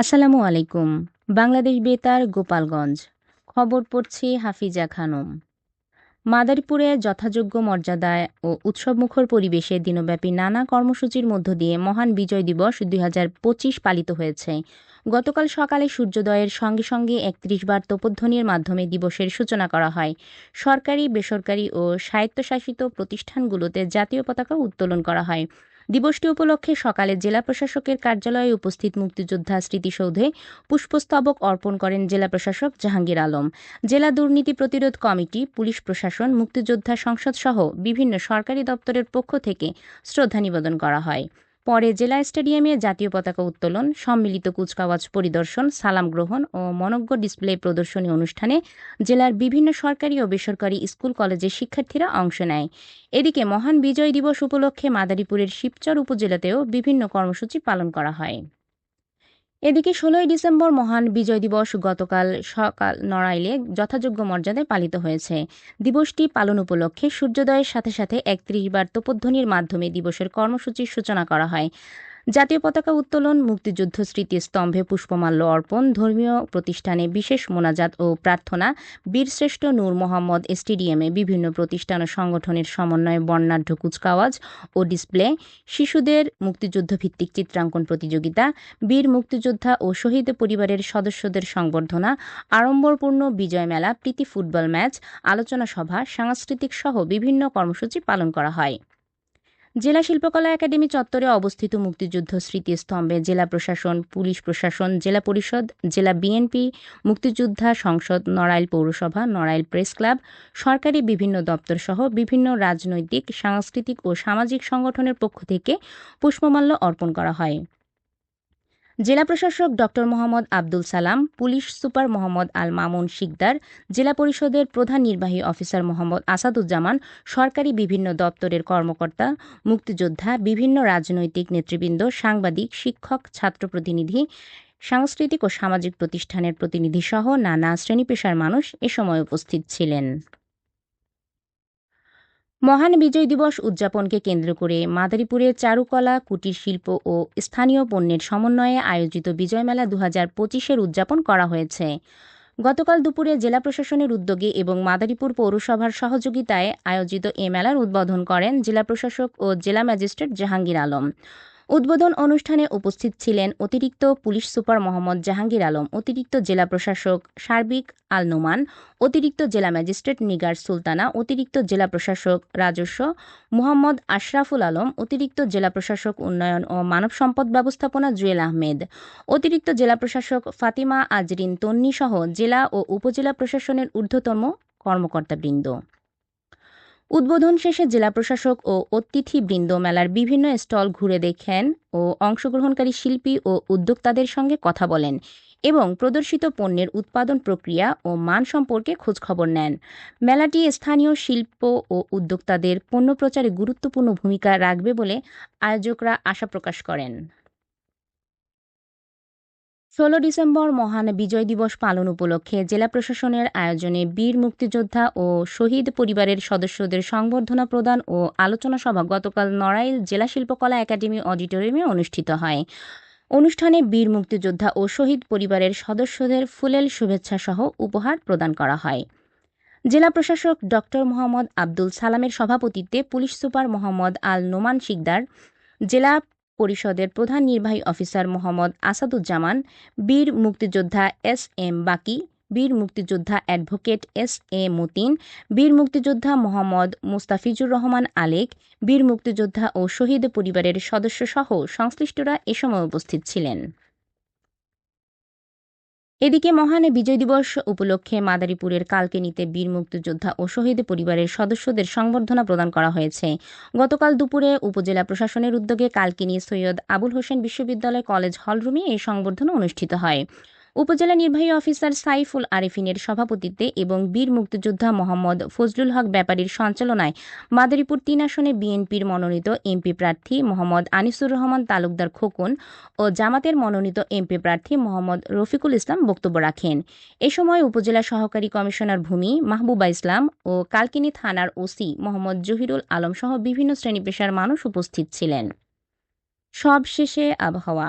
আসসালামু আলাইকুম। বাংলাদেশ বেতার, গোপালগঞ্জ। খবর পড়ছি হাফিজা খানম। মাদারীপুরে যথাযোগ্য মর্যাদায় ও উৎসবমুখর পরিবেশে দিনব্যাপী নানা কর্মসূচির মধ্য দিয়ে মহান বিজয় দিবস দুই হাজার পঁচিশ পালিত হয়েছে। গতকাল সকালে সূর্যোদয়ের সঙ্গে সঙ্গে একত্রিশ বার তোপধ্বনির মাধ্যমে দিবসের সূচনা করা হয়। সরকারি, বেসরকারি ও স্বায়ত্তশাসিত প্রতিষ্ঠানগুলোতে জাতীয় পতাকা উত্তোলন করা হয়। দিবসটি উপলক্ষে সকালে জেলা প্রশাসকের কার্যালয়ে উপস্থিত মুক্তিযোদ্ধা স্মৃতিসৌধে পুষ্পস্তবক অর্পণ করেন জেলা প্রশাসক জাহাঙ্গীর আলম। জেলা দুর্নীতি প্রতিরোধ কমিটি, পুলিশ প্রশাসন, মুক্তিযোদ্ধা সংসদ সহ বিভিন্ন সরকারি দপ্তরের পক্ষ থেকে শ্রদ্ধা নিবেদন করা হয়। পরে জেলা স্টেডিয়ামে জাতীয় পতাকা উত্তোলন, সম্মিলিত কুচকাওয়াজ পরিদর্শন, সালাম গ্রহণ ও মনজ্ঞ ডিসপ্লে প্রদর্শনী অনুষ্ঠানে জেলার বিভিন্ন সরকারি ও বেসরকারি স্কুল কলেজের শিক্ষার্থীরা অংশ নেয়। এদিকে মহান বিজয় দিবস উপলক্ষে মাদারীপুরের শিবচর উপজেলাতেও বিভিন্ন কর্মসূচি পালন করা হয়। এদিকে ষোলোই ডিসেম্বর মহান বিজয় দিবস গতকাল সকাল নড়াইলে যথাযোগ্য মর্যাদায় পালিত হয়েছে। দিবসটি পালন উপলক্ষে সূর্যোদয়ের সাথে সাথে একত্রিশ বার তোপধ্বনির মাধ্যমে দিবসের কর্মসূচির সূচনা করা হয়। জাতীয় পতাকা উত্তোলন, মুক্তিযুদ্ধ স্মৃতি স্তম্ভে পুষ্পমাল্য অর্পণ, ধর্মীয় প্রতিষ্ঠানে বিশেষ মোনাজাত ও প্রার্থনা, বীরশ্রেষ্ঠ নূর মোহাম্মদ স্টেডিয়ামে বিভিন্ন প্রতিষ্ঠান ও সংগঠনের সমন্বয়ে বর্ণাঢ্য কুচকাওয়াজ ও ডিসপ্লে, শিশুদের মুক্তিযুদ্ধ ভিত্তিক চিত্রাঙ্কন প্রতিযোগিতা, বীর মুক্তিযোদ্ধা ও শহীদ পরিবারের সদস্যদের সংবর্ধনা, আড়ম্বরপূর্ণ বিজয় মেলা, প্রীতি ফুটবল ম্যাচ, আলোচনা সভা, সাংস্কৃতিক সহ বিভিন্ন কর্মসূচি পালন করা হয়। জেলা শিল্পকলা একাডেমি চত্বরে অবস্থিত মুক্তিযুদ্ধ স্মৃতিস্তম্ভে জেলা প্রশাসন, পুলিশ প্রশাসন, জেলা পরিষদ, জেলা বিএনপি, মুক্তিযোদ্ধা সংসদ, নড়াইল পৌরসভা, নড়াইল প্রেস ক্লাব, সরকারি বিভিন্ন দপ্তর সহ বিভিন্ন রাজনৈতিক, সাংস্কৃতিক ও সামাজিক সংগঠনের পক্ষ থেকে পুষ্পমাল্য অর্পণ করা হয়। জেলা প্রশাসক ড. মোহাম্মদ আব্দুল সালাম, পুলিশ সুপার মোহাম্মদ আল মামুন শিকদার, জেলা পরিষদের প্রধান নির্বাহী অফিসার মোহাম্মদ আসাদুজ্জামান, সরকারি বিভিন্ন দপ্তরের কর্মকর্তা, মুক্তিযোদ্ধা, বিভিন্ন রাজনৈতিক নেতৃবৃন্দ, সাংবাদিক, শিক্ষক ছাত্র প্রতিনিধি সাংস্কৃতিক ও সামাজিক প্রতিষ্ঠানের প্রতিনিধি সহ নানা শ্রেণি পেশার মানুষ এ সময় উপস্থিত ছিলেন। মহান বিজয় দিবস উদযাপনকে কেন্দ্র করে মাদারীপুরে চারুকলা, কুটির শিল্প ও স্থানীয় পণ্যের সমন্বয়ে আয়োজিত বিজয় মেলা দু হাজার পঁচিশের উদযাপন করা হয়েছে। গতকাল দুপুরে জেলা প্রশাসনের উদ্যোগে এবং মাদারীপুর পৌরসভার সহযোগিতায় আয়োজিত এ মেলার উদ্বোধন করেন জেলা প্রশাসক ও জেলা ম্যাজিস্ট্রেট জাহাঙ্গীর আলম। উদ্বোধন অনুষ্ঠানে উপস্থিত ছিলেন অতিরিক্ত পুলিশ সুপার মোহাম্মদ জাহাঙ্গীর আলম, অতিরিক্ত জেলা প্রশাসক সার্বিক আল নোমান অতিরিক্ত জেলা ম্যাজিস্ট্রেট নিগার সুলতানা, অতিরিক্ত জেলা প্রশাসক রাজস্ব মোহাম্মদ আশরাফুল আলম, অতিরিক্ত জেলা প্রশাসক উন্নয়ন ও মানব সম্পদ ব্যবস্থাপনা জুয়েল আহমেদ, অতিরিক্ত জেলা প্রশাসক ফাতিমা আজরিন তন্নি সহ জেলা ও উপজেলা প্রশাসনের ঊর্ধ্বতম কর্মকর্তাবৃন্দ। উদ্বোধন শেষে জেলা প্রশাসক ও অতিথিবৃন্দ মেলার বিভিন্ন স্টল ঘুরে দেখেন ও অংশগ্রহণকারী শিল্পী ও উদ্যোক্তাদের সঙ্গে কথা বলেন এবং প্রদর্শিত পণ্যের উৎপাদন প্রক্রিয়া ও মান সম্পর্কে খোঁজখবর নেন। মেলাটি স্থানীয় শিল্প ও উদ্যোক্তাদের পণ্য প্রচারে গুরুত্বপূর্ণ ভূমিকা রাখবে বলে আয়োজকরা আশা প্রকাশ করেন। ষোলো ডিসেম্বর মহান বিজয় দিবস পালন উপলক্ষে জেলা প্রশাসনের আয়োজনে বীর মুক্তিযোদ্ধা ও শহীদ পরিবারের সদস্যদের সংবর্ধনা প্রদান ও আলোচনা সভা গতকাল নড়াইল জেলা শিল্পকলা একাডেমি অডিটোরিয়ামে অনুষ্ঠিত হয়। অনুষ্ঠানে বীর মুক্তিযোদ্ধা ও শহীদ পরিবারের সদস্যদের ফুলেল শুভেচ্ছা সহ উপহার প্রদান করা হয়। জেলা প্রশাসক ড মোহাম্মদ আব্দুল সালামের সভাপতিত্বে পুলিশ সুপার মোহাম্মদ আল নোমান শিকদার, জেলা পরিষদের প্রধান নির্বাহী অফিসার মোহাম্মদ আসাদুজ্জামান, বীর মুক্তিযোদ্ধা এস এম বাকি, বীর মুক্তিযোদ্ধা অ্যাডভোকেট এস এ মতিন, বীর মুক্তিযোদ্ধা মোহাম্মদ মুস্তাফিজুর রহমান আলেক, বীর মুক্তিযোদ্ধা ও শহীদ পরিবারের সদস্যসহ সংশ্লিষ্টরা এ সময় উপস্থিত ছিলেন। এদিকে মহান বিজয় দিবস উপলক্ষে মাদারীপুরের কালকেনিতে বীর মুক্তিযোদ্ধা ও শহীদ পরিবারের সদস্যদের সংবর্ধনা প্রদান করা হয়েছে। গতকাল দুপুরে উপজেলা প্রশাসনের উদ্যোগে কালকিনি সৈয়দ আবুল হোসেন বিশ্ববিদ্যালয় কলেজ হলরুমে এই সংবর্ধনা অনুষ্ঠিত হয়। উপজেলা নির্বাহী অফিসার সাইফুল আরিফিনের সভাপতিত্বে এবং বীর মুক্তিযোদ্ধা মোহাম্মদ ফজলুল হক ব্যাপারীর সঞ্চালনায় মাদারীপুর তিন আসনে বিএনপির মনোনীত এমপি প্রার্থী মোহাম্মদ আনিসুর রহমান, তালুকদার খোকন ও জামাতের মনোনীত এমপি প্রার্থী মোহাম্মদ রফিকুল ইসলাম বক্তব্য রাখেন। এ সময় উপজেলা সহকারী কমিশনার ভূমি মাহবুবা ইসলাম ও কালকিনি থানার ওসি মোহাম্মদ জহিরুল আলম সহ বিভিন্ন শ্রেণি পেশার মানুষ উপস্থিত ছিলেন। সবশেষে আবহাওয়া।